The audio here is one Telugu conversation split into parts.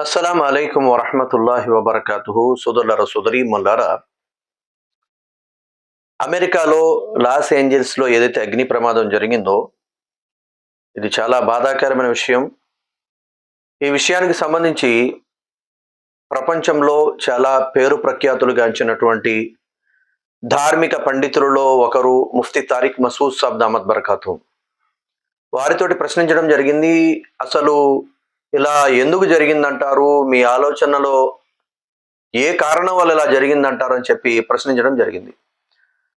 అస్సలం అయికం వరహమతుల్లాహి వబర్కాతుహు. సోదరులర సోదరి మొల్లారా అమెరికాలో లాస్ ఏంజల్స్లో ఏదైతే అగ్ని ప్రమాదం జరిగిందో ఇది చాలా బాధాకరమైన విషయం. ఈ విషయానికి సంబంధించి ప్రపంచంలో చాలా పేరు ప్రఖ్యాతులు గాంచినటువంటి ధార్మిక పండితులలో ఒకరు ముఫ్తీ తారిక్ మసూద్ సాబ్ దామద్ బర్కాతు. వారితోటి ప్రశ్నించడం జరిగింది అసలు ఇలా ఎందుకు జరిగిందంటారు? మీ ఆలోచనలో ఏ కారణం వల్ల ఇలా జరిగిందంటారు అని చెప్పి ప్రశ్నించడం జరిగింది.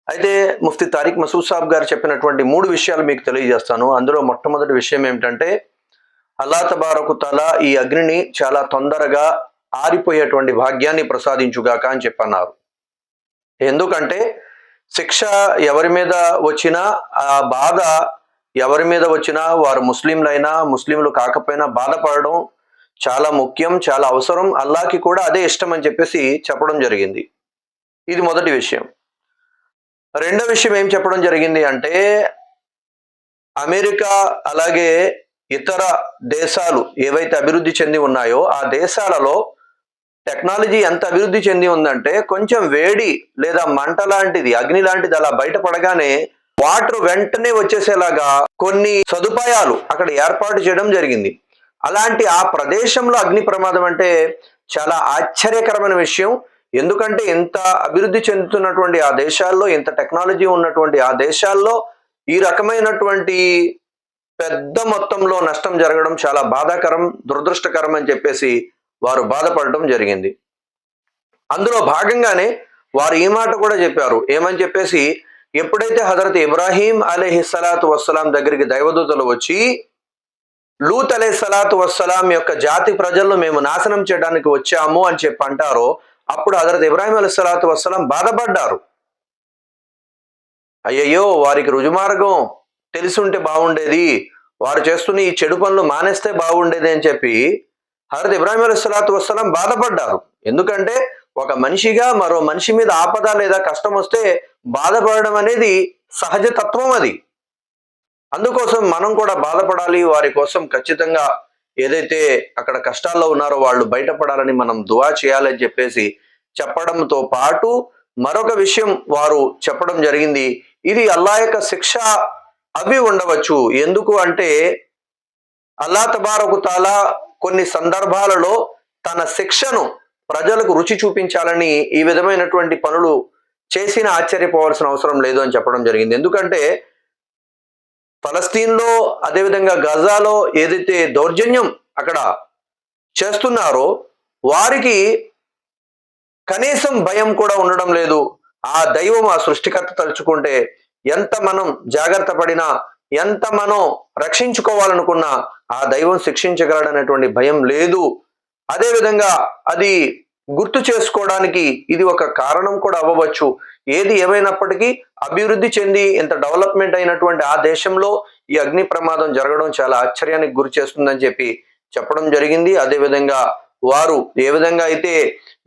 అయితే ముఫ్తి తారిక్ మసూద్ సాబ్ గారు చెప్పినటువంటి మూడు విషయాలు మీకు తెలియజేస్తాను. అందులో మొట్టమొదటి విషయం ఏమిటంటే అల్లా తబారకు తల ఈ అగ్నిని చాలా తొందరగా ఆరిపోయేటువంటి భాగ్యాన్ని ప్రసాదించుగాక అని చెప్పన్నారు. ఎందుకంటే శిక్ష ఎవరి మీద వచ్చినా ఆ బాధ ఎవరి మీద వచ్చినా వారు ముస్లింలైనా ముస్లింలు కాకపోయినా బాధపడడం చాలా ముఖ్యం చాలా అవసరం. అల్లాకి కూడా అదే ఇష్టం అని చెప్పేసి చెప్పడం జరిగింది. ఇది మొదటి విషయం. రెండో విషయం ఏం చెప్పడం జరిగింది అంటే అమెరికా అలాగే ఇతర దేశాలు ఏవైతే అభివృద్ధి చెంది ఉన్నాయో ఆ దేశాలలో టెక్నాలజీ ఎంత అభివృద్ధి చెంది ఉందంటే కొంచెం వేడి లేదా మంట లాంటిది అగ్ని లాంటిది అలా బయటపడగానే వాటర్ వెంటనే వచ్చేసేలాగా కొన్ని సదుపాయాలు అక్కడ ఏర్పాటు చేయడం జరిగింది. అలాంటి ఆ ప్రదేశంలో అగ్ని ప్రమాదం అంటే చాలా ఆశ్చర్యకరమైన విషయం. ఎందుకంటే ఇంత అభివృద్ధి చెందుతున్నటువంటి ఆ దేశాల్లో ఇంత టెక్నాలజీ ఉన్నటువంటి ఆ దేశాల్లో ఈ రకమైనటువంటి పెద్ద మొత్తంలో నష్టం జరగడం చాలా బాధాకరం దురదృష్టకరం అని చెప్పేసి వారు బాధపడటం జరిగింది. అందులో భాగంగానే వారు ఈ మాట కూడా చెప్పారు. ఏమని చెప్పేసి ఎప్పుడైతే హజరత్ ఇబ్రాహీం అలీహి సలాతు వస్సలాం దగ్గరికి దైవదూతలు వచ్చి లూత్ అలే సలాతు వస్సలాం యొక్క జాతి ప్రజలను మేము నాశనం చేయడానికి వచ్చాము అని చెప్పి అంటారో అప్పుడు హజరత్ ఇబ్రాహీం అలీ సలాతు వస్సలాం బాధపడ్డారు. అయ్యయ్యో వారికి రుజుమార్గం తెలిసుంటే బాగుండేది. వారు చేస్తున్న ఈ చెడు పనులు మానేస్తే బాగుండేది అని చెప్పి హజరత్ ఇబ్రాహీం అలీ సలాతు వస్సలాం బాధపడ్డారు. ఎందుకంటే ఒక మనిషిగా మరో మనిషి మీద ఆపద లేదా కష్టం వస్తే బాధపడడం అనేది సహజ తత్వం అది. అందుకోసం మనం కూడా బాధపడాలి. వారి కోసం ఖచ్చితంగా ఏదైతే అక్కడ కష్టాల్లో ఉన్నారో వాళ్ళు బయటపడాలని మనం దువా చేయాలని చెప్పేసి చెప్పడంతో పాటు మరొక విషయం వారు చెప్పడం జరిగింది. ఇది అల్లా యొక్క శిక్ష అవి ఉండవచ్చు. ఎందుకు అంటే అల్లా తబారకు తాలా కొన్ని సందర్భాలలో తన శిక్షను ప్రజలకు రుచి చూపించాలని ఈ విధమైనటువంటి పనులు చేసిన ఆశ్చర్యపోవాల్సిన అవసరం లేదు అని చెప్పడం జరిగింది. ఎందుకంటే ఫలస్తీన్లో అదేవిధంగా గజాలో ఏదైతే దౌర్జన్యం అక్కడ చేస్తున్నారో వారికి కనీసం భయం కూడా ఉండడం లేదు. ఆ దైవం ఆ సృష్టికర్త తలుచుకుంటే ఎంత మనం జాగ్రత్త పడినా ఎంత మనం రక్షించుకోవాలనుకున్నా ఆ దైవం శిక్షించగలడనేటువంటి భయం లేదు. అదేవిధంగా అది గుర్తు చేసుకోవడానికి ఇది ఒక కారణం కూడా అవ్వవచ్చు. ఏది ఏమైనప్పటికీ అభివృద్ధి చెంది ఇంత డెవలప్మెంట్ అయినటువంటి ఆ దేశంలో ఈ అగ్ని ప్రమాదం జరగడం చాలా ఆశ్చర్యానికి గురి చేస్తుందని చెప్పి చెప్పడం జరిగింది. అదేవిధంగా వారు ఏ విధంగా అయితే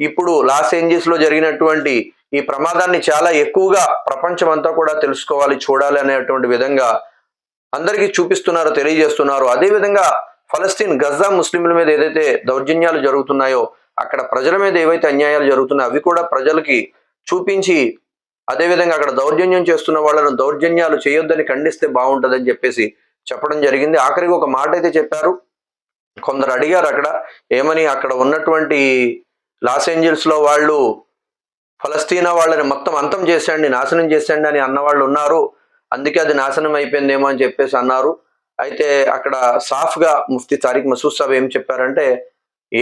ఇప్పుడు లాస్ ఏంజల్స్లో జరిగినటువంటి ఈ ప్రమాదాన్ని చాలా ఎక్కువగా ప్రపంచం అంతా కూడా తెలుసుకోవాలి చూడాలి అనేటువంటి విధంగా అందరికీ చూపిస్తున్నారో తెలియజేస్తున్నారు. అదేవిధంగా ఫలస్తీన్ గజా ముస్లింల మీద ఏదైతే దౌర్జన్యాలు జరుగుతున్నాయో అక్కడ ప్రజల మీద ఏవైతే అన్యాయాలు జరుగుతున్నాయో అవి కూడా ప్రజలకి చూపించి అదేవిధంగా అక్కడ దౌర్జన్యం చేస్తున్న వాళ్ళను దౌర్జన్యాలు చేయొద్దని ఖండిస్తే బాగుంటుందని చెప్పేసి చెప్పడం జరిగింది. ఆఖరికి ఒక మాట అయితే చెప్పారు. కొందరు అడిగారు అక్కడ ఏమని అక్కడ ఉన్నటువంటి లాస్ ఏంజల్స్లో వాళ్ళు ఫలస్తీనా వాళ్ళని మొత్తం అంతం చేసేయండి నాశనం చేసేయండి అని అన్నవాళ్ళు ఉన్నారు. అందుకే అది నాశనం అయిపోయిందేమో అని చెప్పేసి అన్నారు. అయితే అక్కడ సాఫ్గా ముఫ్తీ తారిక్ మసూద్ సాబ్ ఏం చెప్పారంటే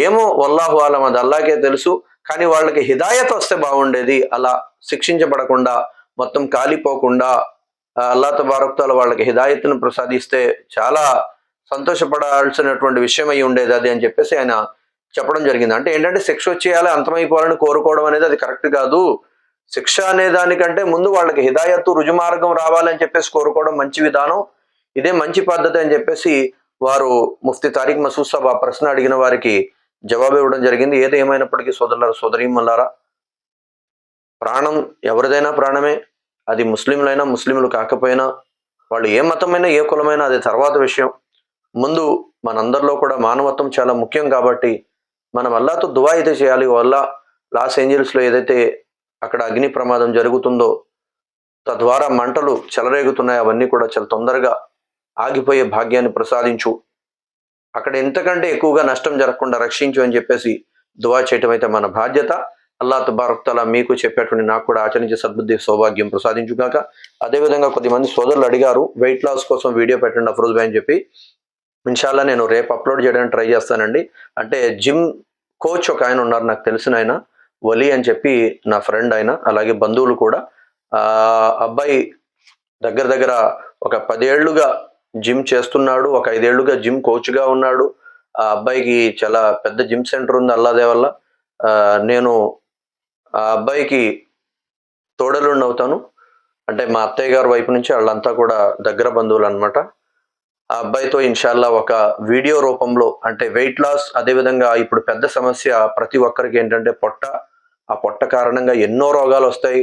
ఏమో వల్లాహు ఆలం అది అల్లాకే తెలుసు కానీ వాళ్ళకి హిదాయత్ వస్తే బాగుండేది. అలా శిక్షించబడకుండా మొత్తం కాలిపోకుండా అల్లా తబారక్తాలు వాళ్ళకి హిదాయత్ను ప్రసాదిస్తే చాలా సంతోషపడాల్సినటువంటి విషయం అయి ఉండేది అది అని చెప్పేసి ఆయన చెప్పడం జరిగింది. అంటే ఏంటంటే శిక్ష వచ్చేయాలి అంతమైపోవాలని కోరుకోవడం అనేది అది కరెక్ట్ కాదు. శిక్ష అనే దానికంటే ముందు వాళ్ళకి హిదాయత్తు రుజుమార్గం రావాలని చెప్పేసి కోరుకోవడం మంచి విధానం. ఇదే మంచి పద్ధతి అని చెప్పేసి వారు ముఫ్తి తారిక్ మసూద్ సాబ్ ఆ ప్రశ్న అడిగిన వారికి జవాబు ఇవ్వడం జరిగింది. ఏది ఏమైనప్పటికీ సోదరులారా సోదరీమల్లారా ప్రాణం ఎవరిదైనా ప్రాణమే. అది ముస్లింలైనా ముస్లింలు కాకపోయినా వాళ్ళు ఏ మతమైనా ఏ కులమైనా అది తర్వాత విషయం. ముందు మనందరిలో కూడా మానవత్వం చాలా ముఖ్యం కాబట్టి మనం అల్లాతో దువా అయితే చేయాలి. వల్ల లాస్ ఏంజల్స్లో ఏదైతే అక్కడ అగ్ని ప్రమాదం జరుగుతుందో తద్వారా మంటలు చెలరేగుతున్నాయి. అవన్నీ కూడా చాలా తొందరగా ఆగిపోయే భాగ్యాన్ని ప్రసాదించు. అక్కడ ఎంతకంటే ఎక్కువగా నష్టం జరగకుండా రక్షించు అని చెప్పేసి దువా చేయటం అయితే మన బాధ్యత. అల్లా తబారక్తల మీకు చెప్పేటువంటి నాకు కూడా ఆచరించే సద్బుద్ధి సౌభాగ్యం ప్రసాదించుగాక అదేవిధంగా కొద్దిమంది సోదరులు అడిగారు వెయిట్ లాస్ కోసం వీడియో పెట్టండి అఫ్రోజ్ భాయ్ అని చెప్పి. ఇన్షాల్లా నేను రేపు అప్లోడ్ చేయడానికి ట్రై చేస్తానండి. అంటే జిమ్ కోచ్ ఒక ఆయన ఉన్నారు నాకు తెలిసిన ఆయన వలి అని చెప్పి నా ఫ్రెండ్ ఆయన అలాగే బంధువులు కూడా. అబ్బాయి దగ్గర దగ్గర ఒక పదేళ్ళుగా జిమ్ చేస్తున్నాడు. ఒక ఐదేళ్ళుగా జిమ్ కోచ్గా ఉన్నాడు. ఆ అబ్బాయికి చాలా పెద్ద జిమ్ సెంటర్ ఉంది అల్లాదే వల్ల. నేను ఆ అబ్బాయికి తోడలుండి అవుతాను. అంటే మా అత్తయ్య గారి వైపు నుంచి వాళ్ళంతా కూడా దగ్గర బంధువులు అనమాట ఆ అబ్బాయితో ఇన్షాల్లా ఒక వీడియో రూపంలో అంటే వెయిట్ లాస్ అదేవిధంగా ఇప్పుడు పెద్ద సమస్య ప్రతి ఒక్కరికి ఏంటంటే పొట్ట. ఆ పొట్ట కారణంగా ఎన్నో రోగాలు వస్తాయి.